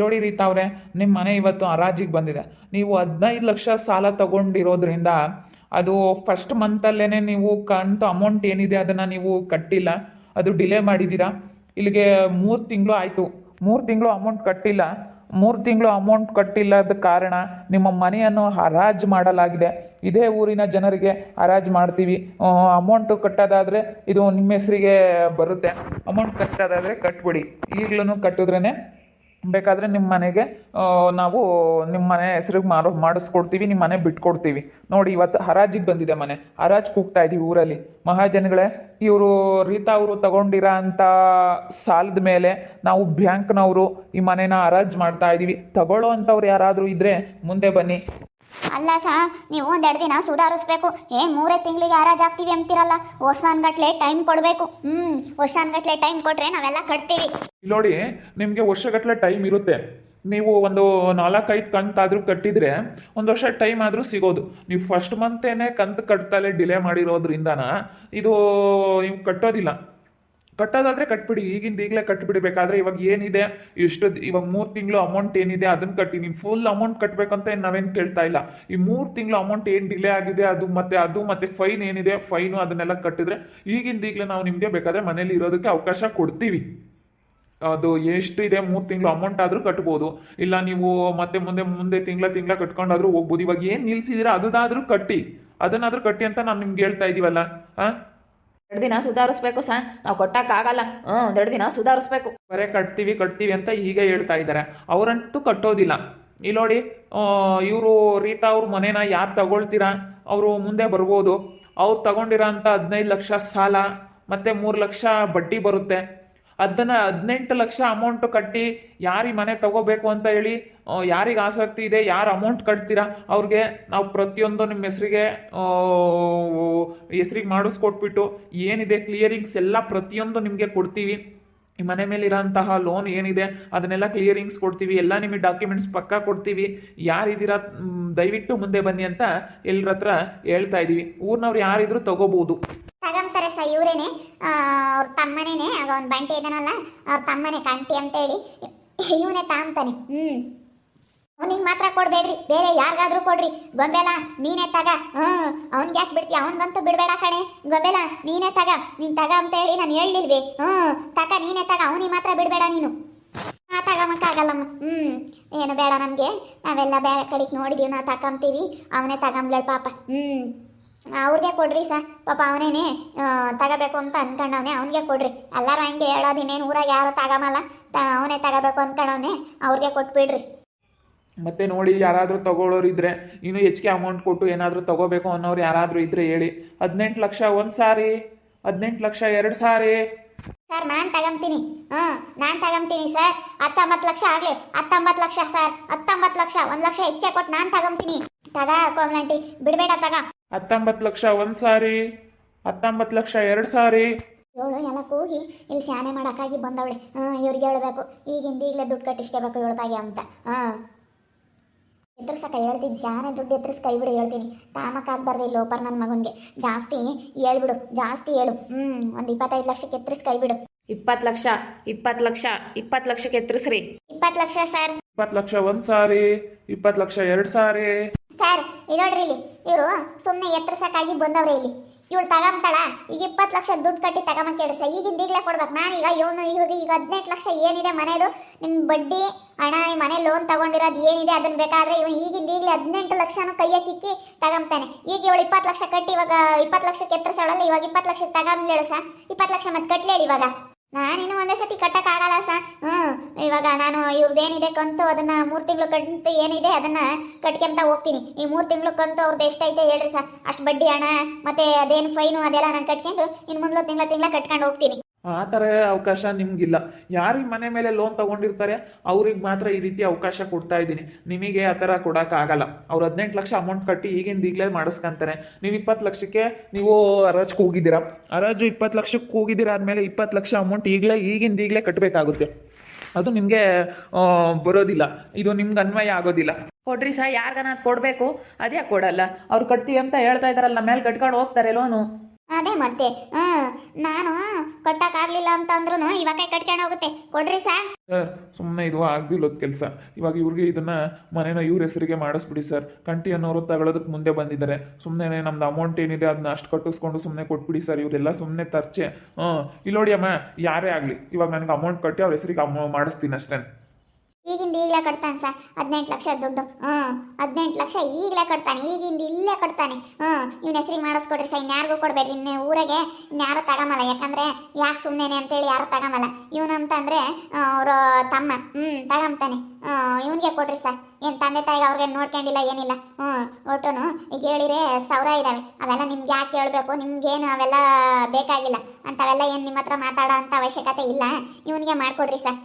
ನೋಡಿ ರೀತಾ ಅವರೇ ನಿಮ್ಮ ಮನೆ ಇವತ್ತು ಹರಾಜಿಗೆ ಬಂದಿದೆ. ನೀವು ಹದಿನೈದು ಲಕ್ಷ ಸಾಲ ತಗೊಂಡಿರೋದ್ರಿಂದ ಅದು ಫಸ್ಟ್ ಮಂತಲ್ಲೇ ನೀವು ಕಂತ ಅಮೌಂಟ್ ಏನಿದೆ ಅದನ್ನು ನೀವು ಕಟ್ಟಿಲ್ಲ. ಅದು ಡಿಲೇ ಮಾಡಿದ್ದೀರಾ? ಇಲ್ಲಿಗೆ ಮೂರು ತಿಂಗಳು ಆಯಿತು. ಮೂರು ತಿಂಗಳು ಅಮೌಂಟ್ ಕಟ್ಟಿಲ್ಲ. ಮೂರು ತಿಂಗಳು ಅಮೌಂಟ್ ಕಟ್ಟಿಲ್ಲದ ಕಾರಣ ನಿಮ್ಮ ಮನೆಯನ್ನು ಹರಾಜು ಮಾಡಲಾಗಿದೆ. ಇದೇ ಊರಿನ ಜನರಿಗೆ ಹರಾಜು ಮಾಡ್ತೀವಿ. ಅಮೌಂಟು ಕಟ್ಟೋದಾದರೆ ಇದು ನಿಮ್ಮ ಹೆಸರಿಗೆ ಬರುತ್ತೆ. ಅಮೌಂಟ್ ಕಟ್ಟೋದಾದರೆ ಕಟ್ಬಿಡಿ. ಈಗಲೂ ಕಟ್ಟಿದ್ರೇ ಬೇಕಾದರೆ ನಿಮ್ಮ ಮನೆಗೆ ನಾವು ನಿಮ್ಮ ಮನೆ ಹೆಸ್ರಿಗೆ ಮಾರೋ ಮಾಡಿಸ್ಕೊಡ್ತೀವಿ, ನಿಮ್ಮ ಮನೆ ಬಿಟ್ಕೊಡ್ತೀವಿ. ನೋಡಿ, ಇವತ್ತು ಹರಾಜಿಗೆ ಬಂದಿದೆ ಮನೆ. ಹರಾಜ್ ಕೂಗ್ತಾ ಇದ್ದೀವಿ ಊರಲ್ಲಿ. ಮಹಾಜನಗಳೇ, ಇವರು ರೀತಾ ಅವರು ತಗೊಂಡಿರೋ ಅಂಥ ಸಾಲದ ಮೇಲೆ ನಾವು ಬ್ಯಾಂಕ್ನವರು ಈ ಮನೆನ ಹರಾಜ್ ಮಾಡ್ತಾ ಇದ್ದೀವಿ. ತಗೊಳ್ಳೋ ಅಂಥವ್ರು ಯಾರಾದರೂ ಇದ್ದರೆ ಮುಂದೆ ಬನ್ನಿ. ಅಲ್ಲ ಸಹ ನೀವು ಒಂದೆರಡು ದಿನ ಸುಧಾರಿಸ್ಬೇಕು. ಏನು ಮೂರೇ ತಿಂಗಳಿಗೆ ಹರಾಜ್ ಆಗ್ತೀವಿ ಅಂತೀರಲ್ಲ? ವರ್ಷಾನ್ಗಟ್ಲೆ ಟೈಮ್ ಕೊಡಬೇಕು. ಹ್ಞೂ ವರ್ಷಾನ್ಗಟ್ಲೆ ಟೈಮ್ ಕೊಟ್ರೆ ನಾವೆಲ್ಲ ಕಟ್ತೀವಿ. ನೋಡಿ, ನಿಮಗೆ ವರ್ಷಗಟ್ಲೆ ಟೈಮ್ ಇರುತ್ತೆ. ನೀವು ಒಂದು ನಾಲ್ಕೈದು ಕಂತಾದರೂ ಕಟ್ಟಿದರೆ ಒಂದು ವರ್ಷ ಟೈಮ್ ಆದರೂ ಸಿಗೋದು. ನೀವು ಫಸ್ಟ್ ಮಂತೇನೆ ಕಂತು ಕಟ್ತಲೇ ಡಿಲೇ ಮಾಡಿರೋದ್ರಿಂದನ ಇದು ನೀವು ಕಟ್ಟೋದಿಲ್ಲ. ಕಟ್ಟೋದಾದರೆ ಕಟ್ಬಿಡಿ, ಈಗಿಂದ ಈಗಲೇ ಕಟ್ಬಿಡಬೇಕಾದ್ರೆ ಇವಾಗ ಏನಿದೆ ಎಷ್ಟು ಇವಾಗ ಮೂರು ತಿಂಗಳು ಅಮೌಂಟ್ ಏನಿದೆ ಅದನ್ನು ಕಟ್ಟಿ. ನೀವು ಫುಲ್ ಅಮೌಂಟ್ ಕಟ್ಟಬೇಕಂತ ನಾವೇನು ಕೇಳ್ತಾ ಇಲ್ಲ. ಈ ಮೂರು ತಿಂಗಳು ಅಮೌಂಟ್ ಏನು ಡಿಲೇ ಆಗಿದೆ, ಅದು ಮತ್ತೆ ಅದು ಮತ್ತೆ ಫೈನ್ ಏನಿದೆ ಫೈನು ಅದನ್ನೆಲ್ಲ ಕಟ್ಟಿದ್ರೆ ಈಗಿಂದ ಈಗಲೇ ನಾವು ನಿಮಗೆ ಬೇಕಾದ್ರೆ ಮನೇಲಿ ಇರೋದಕ್ಕೆ ಅವಕಾಶ ಕೊಡ್ತೀವಿ. ಅದು ಎಷ್ಟು ಇದೆ, ಮೂರು ತಿಂಗಳು ಅಮೌಂಟ್ ಆದರೂ ಕಟ್ಬೋದು. ಇಲ್ಲ ನೀವು ಮತ್ತೆ ಮುಂದೆ ಮುಂದೆ ತಿಂಗಳ ತಿಂಗಳ ಕಟ್ಕೊಂಡಾದ್ರೂ ಹೋಗ್ಬೋದು. ಇವಾಗ ಏನು ನಿಲ್ಸಿದಿರ ಅದನ್ನಾದ್ರೂ ಕಟ್ಟಿ. ಅದನ್ನಾದ್ರೂ ಕಟ್ಟಿ ಅಂತ ನಾನು ನಿಮ್ಗೆ ಹೇಳ್ತಾ ಇದೀವಲ್ಲ ಹಾಂ ಎರಡು ದಿನ ಸುಧಾರಿಸ್ಬೇಕು ಸಾ. ನಾವು ಕೊಟ್ಟಕ್ಕಾಗಲ್ಲ. ಹ್ಞೂ ಒಂದೆರಡು ದಿನ ಸುಧಾರಿಸ್ಬೇಕು. ಬರೇ ಕಟ್ತೀವಿ ಕಟ್ತೀವಿ ಅಂತ ಹೀಗೆ ಹೇಳ್ತಾ ಇದ್ದಾರೆ. ಅವರಂತೂ ಕಟ್ಟೋದಿಲ್ಲ. ಇಲ್ಲಿ ನೋಡಿ ಇವರು ರೀತಾ ಅವ್ರ ಮನೇನ ಯಾರು ತಗೊಳ್ತೀರಾ? ಅವರು ಮುಂದೆ ಬರ್ಬೋದು. ಅವ್ರು ತಗೊಂಡಿರೋ ಅಂಥ ಹದಿನೈದು ಲಕ್ಷ ಸಾಲ, ಮತ್ತೆ ಮೂರು ಲಕ್ಷ ಬಡ್ಡಿ ಬರುತ್ತೆ. ಅದನ್ನ ಹದಿನೆಂಟು ಲಕ್ಷ ಅಮೌಂಟ್ ಕಟ್ಟಿ ಯಾರಿಗೆ ಮನೆ ತಗೋಬೇಕು ಅಂತ ಹೇಳಿ ಯಾರಿಗೆ ಆಸಕ್ತಿ ಇದೆ, ಯಾರು ಅಮೌಂಟ್ ಕಟ್ತೀರಾ, ಅವ್ರಿಗೆ ನಾವು ಪ್ರತಿಯೊಂದು ನಿಮ್ಮ ಹೆಸರಿಗೆ ಹೆಸರಿಗೆ ಮಾಡಿಸ್ಕೊಟ್ಬಿಟ್ಟು ಏನಿದೆ ಕ್ಲಿಯರಿಂಗ್ಸ್ ಎಲ್ಲ ಪ್ರತಿಯೊಂದು ನಿಮಗೆ ಕೊಡ್ತೀವಿ. ಈ ಮನೆ ಮೇಲೆ ಇರೋಂತಹ ಲೋನ್ ಏನಿದೆ, ಅದನ್ನೆಲ್ಲ ಕ್ಲಿಯರಿಂಗ್ಸ್ ಕೊಡ್ತೀವಿ, ಎಲ್ಲ ನಿಮಗೆ ಡಾಕ್ಯುಮೆಂಟ್ಸ್ ಪಕ್ಕಾ ಕೊಡ್ತೀವಿ. ಯಾರಿದ್ದೀರಾ ದಯವಿಟ್ಟು ಮುಂದೆ ಬನ್ನಿ ಅಂತ ಎಲ್ಲರ ಹತ್ರ ಹೇಳ್ತಾ ಇದ್ದೀವಿ ಊರಿನವ್ರು ಯಾರಿದ್ರು ತಗೋಬಹುದು ಇವರೇನೆ ಅವ್ರ ತಮ್ಮನೇನೆ, ಆಗ ಒಂದು ಬಂಟಿ ಇದಾನಲ್ಲ ಅವ್ರ ತಮ್ಮನೆ ಕಂಟಿ ಅಂತ ಹೇಳಿ ಇವನೇ ತಾಂತಾನೆ ಹ್ಞೂ ಅವನಿಗೆ ಮಾತ್ರ ಕೊಡಬೇಡ್ರಿ, ಬೇರೆ ಯಾರಿಗಾದ್ರೂ ಕೊಡ್ರಿ. ಗೊಂಬೆಲ, ನೀನೇ ತಗ. ಹ್ಞೂ ಅವ್ನಿಗೆ ಯಾಕೆ ಬಿಡ್ತಿ ಅವನಿಗಂತೂ ಬಿಡಬೇಡ ಕಣೆ. ಗೊಂಬೆಲ, ನೀನೇ ತಗ. ನೀನ್ ತಗ ಅಂತ ಹೇಳಿ ನಾನು ಹೇಳಿಲ್ವಿ? ಹ್ಞೂ ತಗ ನೀನೇ ತಗ. ಅವನಿಗೆ ಮಾತ್ರ ಬಿಡಬೇಡ ನೀನು. ಆ ತಗೊಂಬಕ್ಕಾಗಲ್ಲಮ್ಮ ಹ್ಞೂ ಏನು ಬೇಡ ನಮಗೆ. ನಾವೆಲ್ಲ ಬೇರೆ ಕಡೆಗೆ ನೋಡಿದೀವಿ, ನಾವು ತಗೊಂತೀವಿ ಅವನೇ ತಗೊಂಬ್ಲೇಳ ಪಾಪ. ಹ್ಞೂ ಅವ್ರಿಗೆ ಕೊಡ್ರಿ ಸ ಪಾಪ ಅವನೇನೆ ತಗೋಬೇಕು ಅಂತ ಅನ್ಕೊಂಡವನೆ. ಅವನಿಗೆ ಕೊಡ್ರಿ. ಎಲ್ಲರೂ ಹಂಗೆ ಹೇಳೋದು ಇನ್ನೇನು ಊರಾಗ ಯಾರು ತಗೊಂಬಲ್ಲ ತ ಅವನೇ ತಗೋಬೇಕು ಅನ್ಕೊಂಡವನೆ. ಅವ್ರಿಗೆ ಕೊಟ್ಬಿಡ್ರಿ. ಮತ್ತೆ ನೋಡಿ ಯಾರಾದರೂ ತಗೊಳ್ಳೋರು ಇದ್ರೆ ಇನ್ನೂ ಹೆಚ್ಚಿಗೆ ಅಮೌಂಟ್ ಕೊಟ್ಟು ಏನಾದರೂ ತಗೋಬೇಕು ಅನ್ನೋರು ಯಾರಾದರೂ ಇದ್ರೆ ಹೇಳಿ. ಹದಿನೆಂಟು ಲಕ್ಷ ಒಂದು ಸಾರಿ ಹದಿನೆಂಟು ಲಕ್ಷ ಎರಡು ಸಾರಿ. ಸರ್ ನಾನು ತಗೊಂತೀನಿ ಹಾ ನಾನು ತಗೊಂತೀನಿ ಸರ್. ಹತ್ತೊಂಬತ್ತು ಲಕ್ಷ ಆಗ್ಲಿ. ಹತ್ತೊಂಬತ್ತು ಲಕ್ಷ ಸರ್. ಹತ್ತೊಂಬತ್ತು ಲಕ್ಷ ಒಂದು ಲಕ್ಷ ಹೆಚ್ಚೆ ಕೊಟ್ಟು ನಾನು ತಗೊಂತೀನಿ ತಗ ಕೋಮಲಂಟಿ ಬಿಡಬೇಡ ತಗ. ಹತ್ತೊಂಬತ್ತು ಲಕ್ಷ ಒಂದು ಸಾರಿ ಹತ್ತೊಂಬತ್ತು ಲಕ್ಷ ಎರಡು ಸಾರಿ. ಇವಳು ಎಲ್ಲ ಕೂಗಿ ಇಲ್ಲಿ ಸ್ಯಾನೆ ಮಾಡೋಕ್ಕಾಗಿ ಬಂದವಳೆ. ಹಾಂ ಇವ್ರಿಗೆ ಹೇಳ್ಬೇಕು. ಈಗಿಂದ ಈಗಲೇ ದುಡ್ಡು ಕಟ್ಟಿಸ್ಕೋಬೇಕು ಇವಳ್ದಾಗೆ ಅಂತ. ಹಾಂ. ಎದುರ್ಸಕ್ಕ ಹೇಳ್ತೀನಿ. ಸ್ಯಾನೆ ದುಡ್ಡು ಎದುರಿಸ್ ಕೈ ಬಿಡು ಹೇಳ್ತೀನಿ. ತಾಮಕ್ಕಾಗಬಾರ್ದು ಇಲ್ಲಿ ಲೋಪರ್ ನನ್ನ ಮಗನಿಗೆ. ಜಾಸ್ತಿ ಹೇಳ್ಬಿಡು ಜಾಸ್ತಿ ಹೇಳು. ಹ್ಞೂ ಒಂದು ಇಪ್ಪತ್ತೈದು ಲಕ್ಷಕ್ಕೆ ಎತ್ತರಿಸ್ ಕೈ ಬಿಡು. ಇಪ್ಪತ್ತು ಲಕ್ಷ ಇಪ್ಪತ್ತು ಲಕ್ಷ ಇಪ್ಪತ್ತು ಲಕ್ಷಕ್ಕೆ ಎತ್ತರಿಸ್ರಿ ಇಪ್ಪತ್ತು ಲಕ್ಷ ಸರ್. ಇಪ್ಪತ್ತು ಲಕ್ಷ ಒಂದು ಸಾರಿ ಇಪ್ಪತ್ತು ಲಕ್ಷ ಎರಡು ಸಾರಿ. ಸರ್, ಇಲ್ಲಿ ನೋಡ್ರಿ ಇಲ್ಲಿ. ಇವರು ಸುಮ್ಮನೆ ಎತ್ತರಿಸಕ್ಕಾಗಿ ಬಂದವ್ರೆ ಇಲ್ಲಿ. ಇವಳು ತಗೊಂತಾಳ ಈಗ ಇಪ್ಪತ್ತು ಲಕ್ಷ ದುಡ್ಡು ಕಟ್ಟಿ ತಗೊಂಬಂದು ಸರ್ ಈಗಿಂದ ಈಗಲೇ ಕೊಡ್ಬೇಕು. ನಾನು ಈಗ ಇವನು ಇವಾಗ ಈಗ ಹದಿನೆಂಟು ಲಕ್ಷ ಏನಿದೆ ಮನೆದು? ನಿಮ್ಮ ಬಡ್ಡಿ, ಹಣ, ಈ ಮನೆ ಲೋನ್ ತಗೊಂಡಿರೋದು ಏನಿದೆ? ಅದನ್ನು ಬೇಕಾದ್ರೆ ಇವನು ಈಗಿಂದ ಈಗಲೇ ಹದಿನೆಂಟು ಲಕ್ಷನೂ ಕೈಯ ಕಿಕ್ಕಿ ತಗೊಂತಾನೆ ಈಗ ಇವಳು ಇಪ್ಪತ್ತು ಲಕ್ಷ ಕಟ್ಟಿ ಇವಾಗ ಇಪ್ಪತ್ತು ಲಕ್ಷಕ್ಕೆ ಎತ್ತರಿಸೋಳಲ್ಲ ಇವಾಗ ಇಪ್ಪತ್ತು ಲಕ್ಷಕ್ಕೆ ತಗೊಂಬೇಳು ಸಾ. ಇಪ್ಪತ್ತು ಲಕ್ಷ ಮತ್ತೆ ಕಟ್ಲೇಳಿ ಇವಾಗ. ನಾನಿನ್ನು ಒಂದೇ ಸತಿ ಕಟ್ಟಕ್ಕಾಗಲ್ಲ ಸಾ. ಹ್ಞೂ ಇವಾಗ ನಾನು ಇವ್ರದ್ದೇನಿದೆ ಕಂತು, ಅದನ್ನ ಮೂರು ತಿಂಗಳು ಕಂತು ಏನಿದೆ ಅದನ್ನ ಕಟ್ಕೊಂತ ಹೋಗ್ತೀನಿ. ಈ ಮೂರು ತಿಂಗಳು ಕಂತು ಅವ್ರದ್ದು ಎಷ್ಟೈತೆ ಹೇಳ್ರಿ ಸರ್ ಅಷ್ಟು ಬಡ್ಡಿ ಹಣ, ಮತ್ತೆ ಅದೇನು ಫೈನು ಅದೆಲ್ಲ ನಾನು ಕಟ್ಕೊಂಡು ಇನ್ನು ಮುಂದೆ ತಿಂಗಳ ತಿಂಗಳ ಕಟ್ಕೊಂಡು ಹೋಗ್ತೀನಿ. ಆ ಥರ ಅವಕಾಶ ನಿಮ್ಗಿಲ್ಲ. ಯಾರಿಗೆ ಮನೆ ಮೇಲೆ ಲೋನ್ ತಗೊಂಡಿರ್ತಾರೆ, ಅವ್ರಿಗೆ ಮಾತ್ರ ಈ ರೀತಿ ಅವಕಾಶ ಕೊಡ್ತಾ ಇದ್ದೀನಿ. ನಿಮಗೆ ಆ ಥರ ಕೊಡೋಕ್ಕಾಗಲ್ಲ. ಅವ್ರು ಹದಿನೆಂಟು ಲಕ್ಷ ಅಮೌಂಟ್ ಕಟ್ಟಿ ಈಗಿಂದ ಈಗಲೇ ಮಾಡಿಸ್ಕೊಂತಾರೆ. ನೀವು ಇಪ್ಪತ್ತು ಲಕ್ಷಕ್ಕೆ ನೀವು ಹರಾಜ್ ಕೂಗಿದ್ದೀರಾ ಹರಾಜು ಇಪ್ಪತ್ತು ಲಕ್ಷಕ್ಕೆ ಕೂಗಿದಿರ ಆದಮೇಲೆ ಇಪ್ಪತ್ತು ಲಕ್ಷ ಅಮೌಂಟ್ ಈಗಲೇ ಈಗಿಂದ ಈಗಲೇ ಕಟ್ಟಬೇಕಾಗುತ್ತೆ ಅದು ನಿಮಗೆ ಬರೋದಿಲ್ಲ. ಇದು ನಿಮ್ಗೆ ಅನ್ವಯ ಆಗೋದಿಲ್ಲ. ಕೊಡ್ರಿ ಸಾ ಯಾರಿಗಾನ ಕೊಡಬೇಕು? ಅದೇ ಕೊಡಲ್ಲ? ಅವ್ರು ಕಟ್ತೀವಿ ಅಂತ ಹೇಳ್ತಾ ಇದಾರಲ್ಲ ಮೇಲೆ ಕಟ್ಕೊಂಡು ಹೋಗ್ತಾರೆ ಲೋನು. ಅದೇ ಮತ್ತೆ. ಹ್ಮ್, ನಾನು ಕೊಟ್ಟಕ್ಕಾಗ್ಲಿಲ್ಲ ಅಂತಂದ್ರು ಇವಾಗ ಕಟ್ಕೊಂಡು ಹೋಗುತ್ತೆ. ಕೊಡ್ರಿ ಸರ್. ಸುಮ್ಮನೆ ಇದು ಆಗ್ದಿಲ್ಲ ಕೆಲಸ. ಇವಾಗ ಇವ್ರಿಗೆ ಇದನ್ನ ಮನೇನ ಇವ್ರ ಹೆಸರಿಗೆ ಮಾಡಿಸ್ಬಿಡಿ ಸರ್. ಕಂಟಿ ಅನ್ನೋರು ತಗೊಳ್ಳೋದಕ್ಕೆ ಮುಂದೆ ಬಂದಿದ್ದಾರೆ. ಸುಮ್ಮನೆ ನಮ್ದು ಅಮೌಂಟ್ ಏನಿದೆ ಅದನ್ನ ಅಷ್ಟು ಕಟ್ಟಿಸ್ಕೊಂಡು ಸುಮ್ಮನೆ ಕೊಟ್ಬಿಡಿ ಸರ್. ಇವರೆಲ್ಲ ಸುಮ್ಮನೆ ತರ್ಚೆ. ಹ್ಞೂ ಇಲ್ಲೋಡಿಯಮ್ಮ ಯಾರೇ ಆಗಲಿ. ಇವಾಗ ನನಗೆ ಅಮೌಂಟ್ ಕಟ್ಟಿ ಅವ್ರ ಹೆಸರಿಗೆ ಅಮೌ ಮಾಡಿಸ್ತೀನಿ ಅಷ್ಟೇ ಈಗಿಂದ ಈಗಲೇ ಕಟ್ತಾನೆ ಸರ್. ಹದಿನೆಂಟು ಲಕ್ಷ ದುಡ್ಡು. ಹ್ಞೂ ಹದಿನೆಂಟು ಲಕ್ಷ ಈಗಲೇ ಕಟ್ತಾನೆ. ಈಗಿಂದ ಇಲ್ಲೇ ಕಟ್ತಾನೆ. ಹ್ಞೂ ಇವ್ನ ಹೆಸ್ರಿಗೆ ಮಾಡಿಸ್ಕೊಡ್ರಿ ಸರ್. ಇನ್ಯಾರಿಗೂ ಕೊಡಬೇಡ್ರಿ. ಇನ್ನು ಊರಾಗೆ ಇನ್ಯಾರು ತಗೊಂಬಲ್ಲ. ಯಾಕಂದ್ರೆ ಯಾಕೆ ಸುಮ್ಮನೆ ಅಂತೇಳಿ ಯಾರು ತಗೊಂಬಲ್ಲ. ಇವನಂತಂದರೆ ಅವರ ತಮ್ಮ. ಹ್ಞೂ ತಗೊಂತಾನೆ ಇವನಿಗೆ ಕೊಡ್ರಿ ಸರ್. ಏನು ತಂದೆ ತಾಯಿಗೆ ಅವ್ರಿಗೆ ನೋಡ್ಕೊಂಡಿಲ್ಲ, ಏನಿಲ್ಲ. ಹ್ಞೂ ಒಟ್ಟುನು ಈಗ ಹೇಳಿದ್ರೆ ಸಾವಿರ ಇದ್ದಾವೆ ಅವೆಲ್ಲ ನಿಮ್ಗೆ ಯಾಕೆ ಕೇಳಬೇಕು? ನಿಮ್ಗೇನು ಅವೆಲ್ಲ ಬೇಕಾಗಿಲ್ಲ. ಅಂತವೆಲ್ಲ ಏನು ನಿಮ್ಮ ಹತ್ರ ಮಾತಾಡೋ ಅಂಥ ಅವಶ್ಯಕತೆ ಇಲ್ಲ. ಇವನಿಗೆ ಮಾಡಿಕೊಡ್ರಿ ಸರ್.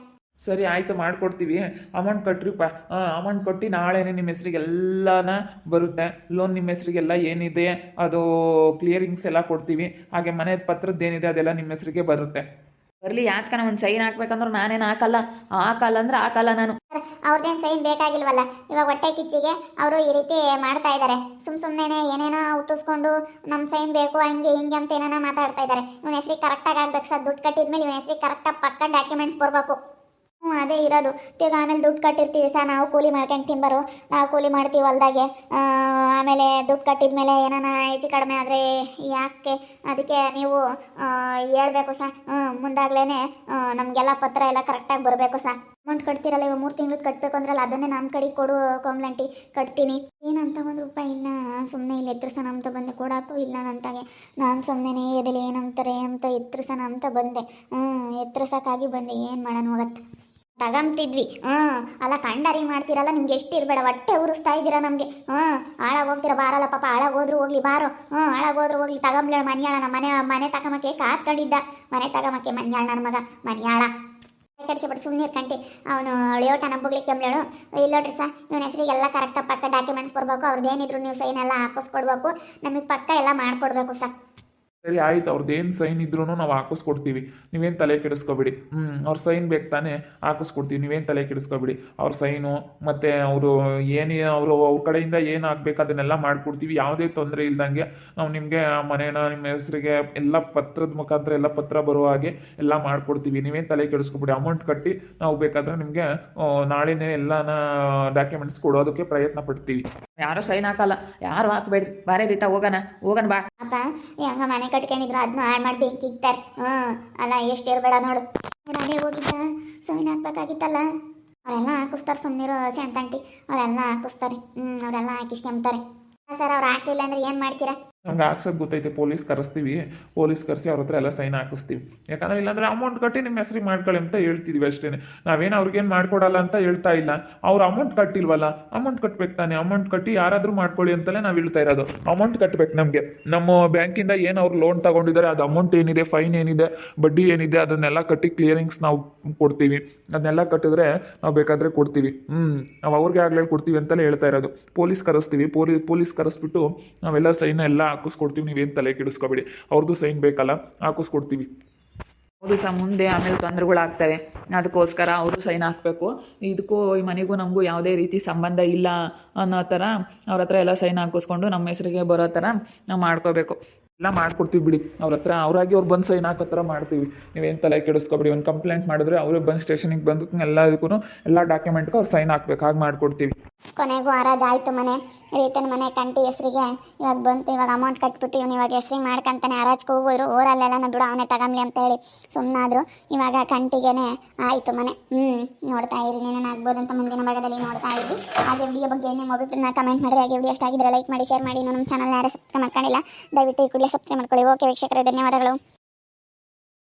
ಸರಿ ಆಯಿತು ಮಾಡಿಕೊಡ್ತೀವಿ. ಅಮೌಂಟ್ ಕಟ್ಟ್ರಿಪ್ಪ ಹಾಂ ಅಮೌಂಟ್ ಕೊಟ್ಟು ನಾಳೆನೇ ನಿಮ್ಮ ಹೆಸರಿಗೆ ಎಲ್ಲನ ಬರುತ್ತೆ. ಲೋನ್ ನಿಮ್ಮ ಹೆಸರಿಗೆಲ್ಲ ಏನಿದೆ ಅದು ಕ್ಲಿಯರಿಂಗ್ಸ್ ಎಲ್ಲ ಕೊಡ್ತೀವಿ. ಹಾಗೆ ಮನೆ ಪತ್ರದ ಏನಿದೆ ಅದೆಲ್ಲ ನಿಮ್ಮ ಹೆಸರಿಗೆ ಬರುತ್ತೆ. ಬರಲಿ ಯಾತ್ಕನ ಒಂದು ಸೈನ್ ಹಾಕ್ಬೇಕಂದ್ರೆ ನಾನೇನು ಹಾಕಲ್ಲ. ಹಾಕಲ್ಲ ಅಂದ್ರೆ ಹಾಕಲ್ಲ ನಾನು. ಅವ್ರದ್ದೇನು ಸೈನ್ ಬೇಕಾಗಿಲ್ವಲ್ಲ? ಇವಾಗ ಹೊಟ್ಟೆ ಕಿಚ್ಚಿಗೆ ಅವರು ಈ ರೀತಿ ಮಾಡ್ತಾ ಇದ್ದಾರೆ ಸುಮ್ ಸುಮ್ಮನೆ ಏನೇನೋ ಹುಟ್ಟಿಸ್ಕೊಂಡು ನಮ್ಮ ಸೈನ್ ಬೇಕು ಹಂಗೆ ಹಿಂಗೆ ಅಂತ ಏನೇನೋ ಮಾತಾಡ್ತಾ ಇದ್ದಾರೆ ಇವನ ಹೆಸರಿಗೆ ಕರೆಕ್ಟಾಗಿ ಆಗ್ಬೇಕು ಸರ್ ದುಡ್ಡು ಕಟ್ಟಿದ್ಮೇಲೆ ಇವನ ಹೆಸರಿಗೆ ಕರೆಕ್ಟಾಗಿ ಪಕ್ಕ ಡಾಕ್ಯುಮೆಂಟ್ಸ್ ಬರಬೇಕು. ಅದೇ ಇರೋದು. ತಿರ್ಗ ಆಮೇಲೆ ದುಡ್ಡು ಕಟ್ಟಿರ್ತೀವಿ ಸರ್, ನಾವು ಕೂಲಿ ಮಾಡ್ಕೊಂಡು ತಿಂಬರು. ನಾವು ಕೂಲಿ ಮಾಡ್ತೀವಿ ಹೊಲ್ದಾಗೆ. ಆಮೇಲೆ ದುಡ್ಡು ಕಟ್ಟಿದ ಮೇಲೆ ಏನಾನ ಹೆಚ್ಚು ಕಡಿಮೆ ಆದರೆ ಯಾಕೆ? ಅದಕ್ಕೆ ನೀವು ಹೇಳಬೇಕು ಹ್ಞೂ ಮುಂದಾಗ್ಲೇ ನಮಗೆಲ್ಲ ಪತ್ರ ಎಲ್ಲ ಕರೆಕ್ಟಾಗಿ ಬರಬೇಕು ಸರ್. ಅಮೌಂಟ್ ಕಟ್ತಿರಲ್ಲ, ಇವಾಗ ಮೂರು ತಿಂಗಳು ಕಟ್ಟಬೇಕು ಅಂದ್ರಲ್ಲ, ಅದನ್ನೇ ನಮ್ಮ ಕಡೆ ಕೊಡು ಕಾಮ್ಲಾಂಟಿ ಕಟ್ತೀನಿ. ಏನಂತ ಒಂದು ರೂಪಾಯಿ ಇಲ್ಲ ಸುಮ್ಮನೆ ಇಲ್ಲಿ ಸಹ ಅಂತ ಬಂದೆ. ಕೊಡೋಕು ಇಲ್ಲ ನಂತಾಗೆ. ನಾನು ಸುಮ್ಮನೆ ಎದಲಿ ಏನಂತಾರೆ ಅಂತ ಎತ್ತರಿಸೋಣ ಅಂತ ಬಂದೆ. ಹ್ಞೂ ಎತ್ತರಿಸೋಕ್ಕಾಗಿ ಬಂದೆ. ಏನು ಮಾಡೋಣ ಹೋಗತ್ತೆ? ತಗಂತಿದ್ವಿ ಹ್ಞೂ, ಅಲ್ಲ ಕಂಡರಿ ಮಾಡ್ತೀರಲ್ಲ, ನಿಮ್ಗೆ ಎಷ್ಟು ಇರಬೇಡ, ಹೊಟ್ಟೆ ಉರಿಸ್ತಾ ಇದ್ದೀರಾ ನಮಗೆ. ಹ್ಞೂ ಹಾಳಾಗೋಗ್ತೀರ ಬಾರಲ್ಲ ಪಾಪ ಹಾಳಾಗೋದ್ರು ಹೋಗ್ಲಿ, ಬಾರೋ. ಹ್ಞೂ ಹಾಳಾಗೋದ್ರು ಹೋಗ್ಲಿ ತಗಂಬ್ಲೇಳ ಮನ್ಯಾಳ ನಮ್ಮ ಮನೆ ಮನೆ ತಗಮಕ್ಕೆ ಕಾತ್ಕೊಂಡಿದ್ದ. ಮನೆ ತಗಮಕ್ಕೆ ಮನ್ಯಾಳ ನನ್ನ ಮಗ, ಮನ್ಯಾಳ. ಕಡಿಸಿಬಿಟ್ಟು ಸುಮ್ಮನೆ ಕಂಟಿ. ಅವನು ಅಳಿಯೋಟ ನಂಬುಗ್ಲಿಕ್ಕೆ ಕೆಂಬಳು ಇಲ್ಲ ನೋಡ್ರಿ ಸರ್ ಇವನ ಹೆಸರಿಗೆ ಎಲ್ಲ ಕರೆಕ್ಟಾಗಿ ಪಕ್ಕ ಡಾಕ್ಯುಮೆಂಟ್ಸ್ ಕೊಡಬೇಕು ಅವ್ರದ್ದು ಏನಿದ್ರು ನೀವು ಸೈನ್ ಎಲ್ಲ ಹಾಕಿಸ್ಕೊಡ್ಬೇಕು. ನಮಗೆ ಪಕ್ಕ ಎಲ್ಲ ಮಾಡಿಕೊಡ್ಬೇಕು ಸರ್ ಸರಿ, ಆಯ್ತು ಅವ್ರದ್ದು ಏನು ಸೈನ್ ಇದ್ರೂ ನಾವು ಹಾಕಿಸ್ಕೊಡ್ತೀವಿ. ನೀವೇನು ತಲೆ ಕೆಡಿಸ್ಕೊಬೇಡಿ. ಹ್ಞೂ ಅವ್ರ ಸೈನ್ ಬೇಕು ತಾನೇ ಹಾಕಿಸ್ಕೊಡ್ತೀವಿ. ನೀವೇನು ತಲೆ ಕೆಡಿಸ್ಕೊಬೇಡಿ. ಅವ್ರ ಸೈನು ಮತ್ತು ಅವರು ಏನೇ ಅವರು ಅವ್ರ ಕಡೆಯಿಂದ ಏನು ಆಗಬೇಕು ಅದನ್ನೆಲ್ಲ ಮಾಡಿಕೊಡ್ತೀವಿ. ಯಾವುದೇ ತೊಂದರೆ ಇಲ್ದಂಗೆ ನಾವು ನಿಮಗೆ ಮನೇನ ನಿಮ್ಮ ಹೆಸರಿಗೆ ಎಲ್ಲ ಪತ್ರದ ಮುಖಾಂತರ ಎಲ್ಲ ಪತ್ರ ಬರುವ ಹಾಗೆ ಎಲ್ಲ ಮಾಡಿಕೊಡ್ತೀವಿ. ನೀವೇನು ತಲೆ ಕೆಡಿಸ್ಕೊಬೇಡಿ. ಅಮೌಂಟ್ ಕಟ್ಟಿ ನಾವು ಬೇಕಾದ್ರೆ ನಿಮಗೆ ನಾಳೆನೇ ಎಲ್ಲನ ಡಾಕ್ಯುಮೆಂಟ್ಸ್ ಕೊಡೋದಕ್ಕೆ ಪ್ರಯತ್ನ ಪಡ್ತೀವಿ. ಯಾರೋ ಸೈನ್ ಹಾಕಲ್ಲ. ಯಾರು ಹಾಕ್ಬೇಡ್ರಿ ಬಾರೇ ರೀತಾ ಹೋಗನ ಹೋಗೋಣ ಬಾ. ಅಪ್ಪ ಹೆಂಗ ಮನೆ ಕಟ್ಕೊಂಡಿದ್ರು ಅದನ್ನ ಹಾಳು ಮಾಡಿ ಬೆಂಕಿ ಇಕ್ತಾರೆ. ಹ್ಮ್, ಅಲ್ಲ ಎಷ್ಟು ಇರಬೇಡ ನೋಡು ನೋಡು ಹೋಗಿದ್ದ. ಸೈನ್ ಹಾಕ್ಬೇಕಾಗಿತ್ತಲ್ಲ. ಅವರೆಲ್ಲ ಹಾಕಿಸ್ತಾರೆ ಸುಮ್ಮನಿರೋ ಸಂತಂಟಿ ಅವರೆಲ್ಲ ಹಾಕಿಸ್ತಾರೆ. ಹ್ಮ್, ಅವರೆಲ್ಲ ಹಾಕಿಸ್ಕೊಂತಾರೆ ಸರ್, ಅವ್ರು ಹಾಕ್ಲಿಲ್ಲ ಅಂದ್ರೆ ಏನು ಮಾಡ್ತೀರಾ? ನಮ್ಗೆ ಹಾಕ್ಸೋದು ಗೊತ್ತೈತೆ, ಪೊಲೀಸ್ ಕರೆಸ್ತೀವಿ, ಪೊಲೀಸ್ ಕರೆಸಿ ಅವ್ರ ಹತ್ರ ಎಲ್ಲ ಸೈನ್ ಹಾಕಿಸ್ತೀವಿ. ಯಾಕಂದ್ರೆ ಇಲ್ಲಾಂದ್ರೆ ಅಮೌಂಟ್ ಕಟ್ಟಿ ನಿಮ್ಮ ಹೆಸರಿಗೆ ಮಾಡ್ಕೊಳ್ಳಿ ಅಂತ ಹೇಳ್ತಿದ್ವಿ ಅಷ್ಟೇ ನಾವೇನು ಅವ್ರಿಗೇನು ಮಾಡ್ಕೊಡಲ್ಲ ಅಂತ ಹೇಳ್ತಾ ಇಲ್ಲ. ಅವ್ರು ಅಮೌಂಟ್ ಕಟ್ಟಿಲ್ವಲ್ಲ ಅಮೌಂಟ್ ಕಟ್ಬೇಕು ತಾನೆ. ಅಮೌಂಟ್ ಕಟ್ಟಿ ಯಾರಾದರೂ ಮಾಡ್ಕೊಳ್ಳಿ ಅಂತಲೇ ನಾವು ಹೇಳ್ತಾ ಇರೋದು. ಅಮೌಂಟ್ ಕಟ್ಬೇಕು ನಮಗೆ. ನಮ್ಮ ಬ್ಯಾಂಕಿಂದ ಏನು ಅವ್ರು ಲೋನ್ ತಗೊಂಡಿದ್ದಾರೆ ಅದು ಅಮೌಂಟ್ ಏನಿದೆ ಫೈನ್ ಏನಿದೆ, ಬಡ್ಡಿ ಏನಿದೆ, ಅದನ್ನೆಲ್ಲ ಕಟ್ಟಿ ಕ್ಲಿಯರಿಂಗ್ಸ್ ನಾವು ಕೊಡ್ತೀವಿ. ಅದನ್ನೆಲ್ಲ ಕಟ್ಟಿದ್ರೆ ನಾವು ಬೇಕಾದರೆ ಕೊಡ್ತೀವಿ. ಹ್ಞೂ ನಾವು ಅವ್ರಿಗೆ ಆಗಲೇ ಕೊಡ್ತೀವಿ ಅಂತಲೇ ಹೇಳ್ತಾ ಇರೋದು. ಪೊಲೀಸ್ ಕರೆಸ್ತೀವಿ. ಪೊಲೀಸ್ ಪೊಲೀಸ್ ಕರೆಸ್ಬಿಟ್ಟು ನಾವೆಲ್ಲ ಸೈನ್ ಎಲ್ಲ ಹಾಕಿಸ್ಕೊಡ್ತೀವಿ ನೀವೇನು ತಲೆ ಕೆಡಿಸ್ಕೊಬೇಡಿ. ಅವ್ರದ್ದು ಸೈನ್ ಬೇಕಲ್ಲ ಹಾಕಿಸ್ಕೊಡ್ತೀವಿ. ಹೌದು ಸಹ ಮುಂದೆ ಆಮೇಲೆ ತೊಂದರೆಗಳಾಗ್ತವೆ. ಅದಕ್ಕೋಸ್ಕರ ಅವರು ಸೈನ್ ಹಾಕಬೇಕು. ಇದಕ್ಕೂ ಈ ಮನೆಗೂ ನಮಗೂ ಯಾವುದೇ ರೀತಿ ಸಂಬಂಧ ಇಲ್ಲ ಅನ್ನೋ ಥರ ಅವ್ರ ಹತ್ರ ಎಲ್ಲ ಸೈನ್ ಹಾಕಿಸ್ಕೊಂಡು ನಮ್ಮ ಹೆಸರಿಗೆ ಬರೋ ಥರ ನಾವು ಮಾಡ್ಕೋಬೇಕು. ಎಲ್ಲ ಮಾಡ್ಕೊಡ್ತೀವಿ ಬಿಡಿ. ಅವ್ರ ಹತ್ರ ಅವರಾಗಿ ಅವ್ರು ಬಂದು ಸೈನ್ ಹಾಕೋ ಥರ ಮಾಡ್ತೀವಿ. ನೀವೇನು ತಲೆ ಕೆಡಿಸ್ಕೊಬೇಡಿ. ಒಂದು ಕಂಪ್ಲೇಂಟ್ ಮಾಡಿದ್ರೆ ಅವರೇ ಬಂದು ಸ್ಟೇಷನಿಗೆ ಬಂದು ಎಲ್ಲದಕ್ಕೂ ಎಲ್ಲ ಡಾಕ್ಯುಮೆಂಟ್ಗೂ ಅವ್ರು ಸೈನ್ ಹಾಕ್ಬೇಕು. ಹಾಗೆ ಮಾಡ್ಕೊಡ್ತೀವಿ. ಕೊನೆಗೂ ಹರಾಜ್ ಆಯ್ತು ಮನೆ. ರೀತನ ಮನೆ ಕಂಟಿ ಹೆಸರಿಗೆ ಇವಾಗ ಬಂತು. ಇವಾಗ ಅಮೌಂಟ್ ಕಟ್ಬಿಟ್ಟು ಇವ್ನು ಇವಾಗ ಹೆಸ್ರಿಗೆ ಮಾಡ್ಕೊಂತಾನೆ ಆರಾಜ್ಗೆ ಹೋಗೋರು ಊರಲ್ಲೆಲ್ಲ ಬಿಡು, ಅವನೇ ತಗೊಂಬ್ಲಿ ಅಂತ ಹೇಳಿ ಸುಮ್ಮನಾದ್ರು ಇವಾಗ ಕಂಟಿಗೆನೆ ಆಯ್ತು ಮನೆ. ಹ್ಞೂ ನೋಡ್ತಾ ಇರಿ ಏನೇನು ಆಗ್ಬೋದು ಅಂತ ಮುಂದಿನ ಭಾಗದಲ್ಲಿ ನೋಡ್ತಾ ಇದ್ವಿ. ಹಾಗೆ ವಿಡಿಯೋ ಬಗ್ಗೆ ನಿಮ್ಮ ಮೊಬೈಲ್ನ ಕಮೆಂಟ್ ಮಾಡಿ ಹಾಗೆ ವಿಡಿಯೋ ಎಷ್ಟಾಗಿದ್ರೆ ಲೈಕ್ ಮಾಡಿ ಶೇರ್ ಮಾಡಿ. ನಮ್ಮ ಚಾನಲ್ ಯಾರು ಸಬ್ಸ್ಕ್ರೈಬ್ ಮಾಡ್ಕೊಂಡಿಲ್ಲ, ದಯವಿಟ್ಟು ಕೂಡಲೇ ಸಬ್ಸ್ಕ್ರೈಬ್ ಮಾಡ್ಕೊಳ್ಳಿ. ಓಕೆ ವೀಕ್ಷಕರೇ, ಧನ್ಯವಾದಗಳು.